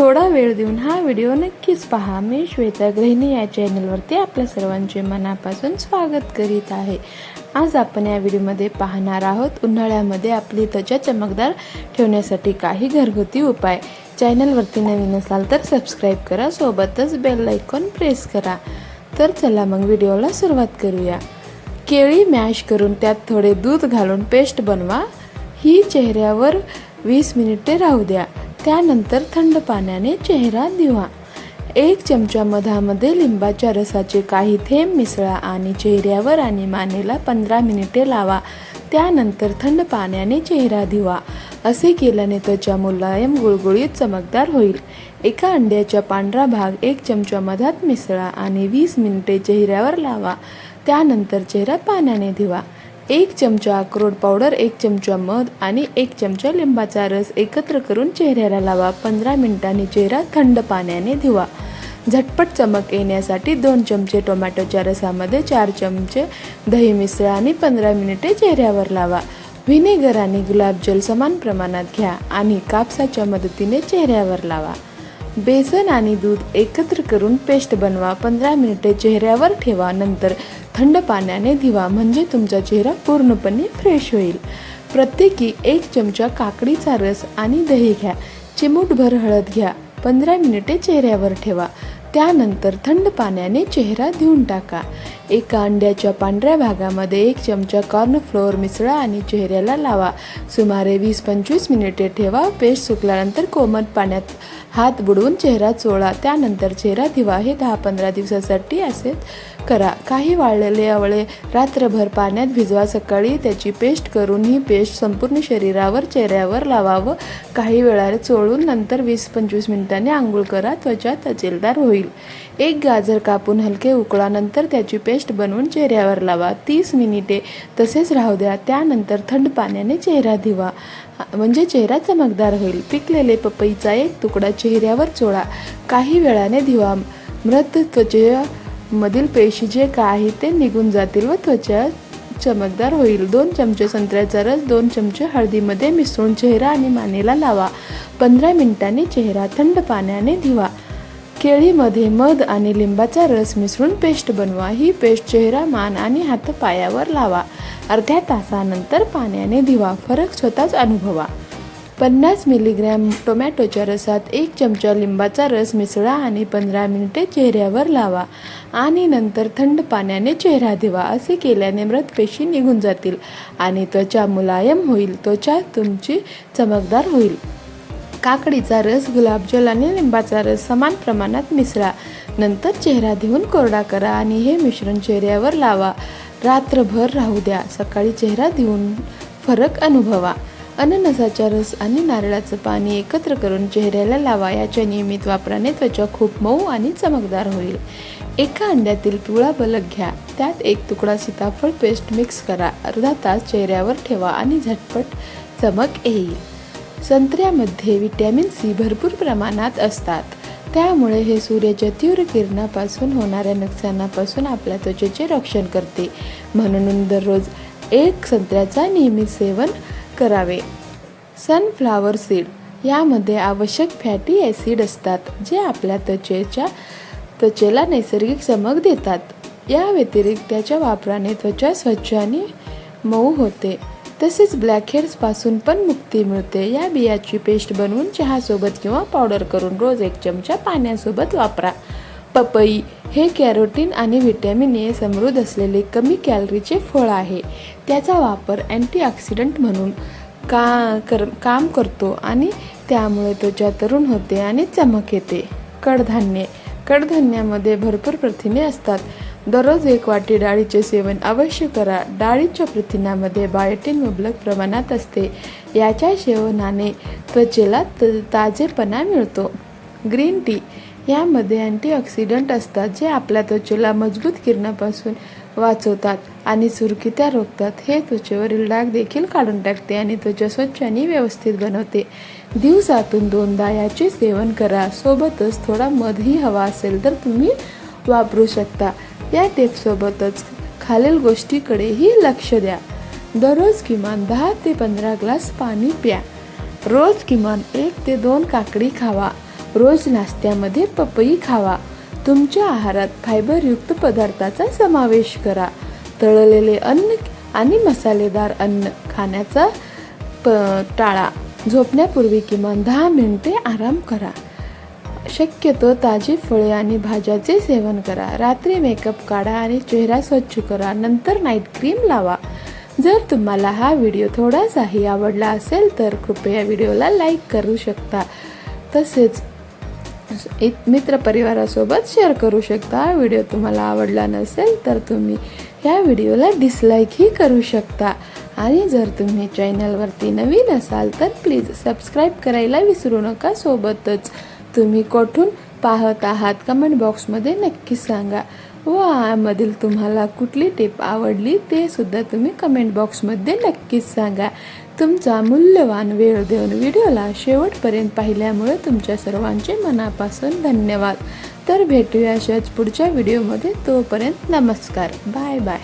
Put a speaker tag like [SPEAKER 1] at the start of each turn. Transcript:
[SPEAKER 1] थोडा वेळ देऊन हा व्हिडिओ नक्कीच पहा. मी श्वेता गृहिणी या चॅनलवरती आपल्या सर्वांचे मनापासून स्वागत करीत आहे. आज आपण या व्हिडिओमध्ये पाहणार आहोत उन्हाळ्यामध्ये आपली त्वचा चमकदार ठेवण्यासाठी काही घरगुती उपाय. चॅनलवरती नवीन असाल तर सबस्क्राईब करा सोबतच बेल आयकॉन प्रेस करा. तर चला मग व्हिडिओला सुरुवात करूया. केळी मॅश करून त्यात थोडे दूध घालून पेस्ट बनवा. ही चेहऱ्यावर वीस मिनिटे राहू द्या. त्यानंतर थंड पाण्याने चेहरा धुवा एक चमचा मधामध्ये लिंबाच्या रसाचे काही थेंब मिसळा आणि चेहऱ्यावर आणि मानेला पंधरा मिनिटे लावा. त्यानंतर थंड पाण्याने चेहरा धुवा असे केल्याने त्वचा मुलायम गुळगुळीत चमकदार होईल. एका अंड्याचा पांढरा भाग एक चमचा मधात मिसळा आणि वीस मिनिटे चेहऱ्यावर लावा. त्यानंतर चेहरा पाण्याने धुवा एक चमचा अक्रोड पावडर एक चमचा मध आणि एक चमचा लिंबाचा रस एकत्र करून चेहऱ्याला लावा. पंधरा मिनिटांनी चेहरा थंड पाण्याने धुवा. झटपट चमक येण्यासाठी दोन चमचे टोमॅटोच्या रसामध्ये चार चमचे दही मिसळा आणि पंधरा मिनिटे चेहऱ्यावर लावा. व्हिनेगर आणि गुलाबजल समान प्रमाणात घ्या आणि कापसाच्या मदतीने चेहऱ्यावर लावा. बेसन आणि दूध एकत्र करून पेस्ट बनवा. पंधरा मिनिटे चेहऱ्यावर ठेवा. नंतर थंड पाण्याने धुवा. म्हणजे तुमचा चेहरा पूर्णपणे फ्रेश होईल. प्रत्येकी एक चमचा काकडीचा रस आणि दही घ्या. चिमूटभर हळद घ्या. पंधरा मिनिटे चेहऱ्यावर ठेवा. त्यानंतर थंड पाण्याने चेहरा धुवून टाका. एका अंड्याच्या पांढऱ्या भागामध्ये एक चमचा कॉर्नफ्लोअर मिसळा आणि चेहऱ्याला लावा. सुमारे वीस पंचवीस मिनिटे ठेवा. पेस्ट सुकल्यानंतर कोमट पाण्यात हात बुडवून चेहरा चोळा. त्यानंतर चेहरा धिवा हे दहा पंधरा दिवसासाठी असेल करा. काही वाळलेले आवळे रात्रभर पाण्यात भिजवा सकाळी त्याची पेस्ट करून ही पेस्ट संपूर्ण शरीरावर चेहऱ्यावर लावावं. काही वेळा चोळून नंतर वीस पंचवीस मिनिटांनी आंघोळ करा त्वचा तजेलदार होईल. एक गाजर कापून हलके उकळा नंतर त्याची पेस्ट बनवून चेहऱ्यावर लावा. तीस मिनिटे तसेच राहू द्या. त्यानंतर थंड पाण्याने चेहरा धुवा. म्हणजे चेहरा चमकदार होईल. पिकलेले पपईचा एक तुकडा चेहऱ्यावर चोळा. काही वेळाने धुवा. मृत मधील पेशी जे काही ते निघून जातील व त्वचा चमकदार होईल. दोन चमचे संत्र्याचा रस दोन चमचे हळदीमध्ये मिसळून चेहरा आणि मानेला लावा. पंधरा मिनिटांनी चेहरा थंड पाण्याने धुवा. केळीमध्ये मध आणि लिंबाचा रस मिसळून पेस्ट बनवा. ही पेस्ट चेहरा मान आणि हातपायावर लावा. अर्ध्या तासानंतर पाण्याने धुवा. फरक स्वतःच अनुभवा. पन्नास मिलीग्रॅम टोमॅटोच्या रसात एक चमचा लिंबाचा रस मिसळा आणि पंधरा मिनिटे चेहऱ्यावर लावा. आणि नंतर थंड पाण्याने चेहरा धुवा. असे केल्याने मृतपेशी निघून जातील आणि त्वचा मुलायम होईल. त्वचा तुमची चमकदार होईल. काकडीचा रस गुलाबजल आणि लिंबाचा रस समान प्रमाणात मिसळा. नंतर चेहरा धुवून कोरडा करा आणि हे मिश्रण चेहऱ्यावर लावा. रात्रभर राहू द्या. सकाळी चेहरा धुवून फरक अनुभवा. अननसाचा रस आणि नारळाचं पाणी एकत्र करून चेहऱ्याला लावा याच्या नियमित वापराने त्वचा खूप मऊ आणि चमकदार होईल. एका अंड्यातील पिवळा बलक घ्या. त्यात एक तुकडा सीताफळ पेस्ट मिक्स करा. अर्धा तास चेहऱ्यावर ठेवा आणि झटपट चमक येईल. संत्र्यामध्ये विटॅमिन सी भरपूर प्रमाणात असतात. त्यामुळे हे सूर्याच्या तीव्र किरणापासून होणाऱ्या नुकसानापासून आपल्या त्वचेचे रक्षण करते. म्हणून दररोज एक संत्र्याचा नियमित सेवन करावे. सनफ्लावर सीड यामध्ये आवश्यक फॅटी ॲसिड असतात जे आपल्या त्वचेच्या त्वचेला नैसर्गिक चमक देतात. या व्यतिरिक्त त्याच्या वापराने त्वचा स्वच्छ आणि मऊ होते. तसेच ब्लॅकहेड्सपासून पण मुक्ती मिळते. या बियाची पेस्ट बनवून चहासोबत किंवा पावडर करून रोज एक चमचा पाण्यासोबत वापरा. पपई हे कॅरोटीन आणि व्हिटॅमिन ए समृद्ध असलेले कमी कॅलरीचे फळ आहे. त्याचा वापर अँटीऑक्सिडंट म्हणून का कर काम करतो आणि त्यामुळे त्वचा तरुण होते आणि चमक येते. कडधान्ये. कडधान्यामध्ये भरपूर प्रथिने असतात. दररोज एक वाटी डाळीचे सेवन अवश्य करा. डाळीच्या प्रथिनामध्ये बायोटीन मुबलक प्रमाणात असते. याच्या सेवनाने त्वचेला त ताजेपणा मिळतो. Green tea. यामध्ये अँटीऑक्सिडंट असतात जे आपल्या त्वचेला मजबूत किरणापासून वाचवतात आणि सुरकित्या रोखतात. हे त्वचेवरील डाग देखील काढून टाकते आणि त्वचा स्वच्छ आणि व्यवस्थित बनवते. दिवसातून दोनदा याचे सेवन करा. सोबतच थोडा मधही हवा असेल तर तुम्ही वापरू शकता. या टिप्ससोबतच खालील गोष्टीकडेही लक्ष द्या. दररोज किमान दहा ते पंधरा ग्लास पाणी प्या. रोज किमान एक ते दोन काकडी खावा. रोज नाश्त्यामध्ये पपई खावा. तुमच्या आहारात फायबरयुक्त पदार्थाचा समावेश करा. तळलेले अन्न आणि मसालेदार अन्न खाण्याचा प टाळा. झोपण्यापूर्वी किमान दहा मिनिटे आराम करा. शक्यतो ताजी फळे आणि भाज्याचे सेवन करा. रात्री मेकअप काढा आणि चेहरा स्वच्छ करा. नंतर नाईट क्रीम लावा. जर तुम्हाला हा व्हिडिओ थोडासाही आवडला असेल तर कृपया व्हिडिओला लाईक करू शकता. तसेच इत- मित्रपरिवारासोबत शेअर करू शकता. हा व्हिडिओ तुम्हाला आवडला नसेल तर तुम्ही या व्हिडिओला डिसलाईकही करू शकता. आणि जर तुम्ही चॅनलवरती नवीन असाल तर प्लीज सबस्क्राईब करायला विसरू नका. सोबतच तुम्ही कुठून पाहत आहात कमेंट बॉक्समध्ये नक्की सांगा. व यामधील तुम्हाला कुठली टिप आवडली ते सुद्धा तुम्ही कमेंट बॉक्समध्ये नक्कीच सांगा. तुमचा मूल्यवान वेळ देऊन व्हिडिओला शेवटपर्यंत पाहिल्यामुळे तुमच्या सर्वांचे मनापासून धन्यवाद. तर भेटूया अशाच पुढच्या व्हिडिओमध्ये तोपर्यंत नमस्कार. Bye bye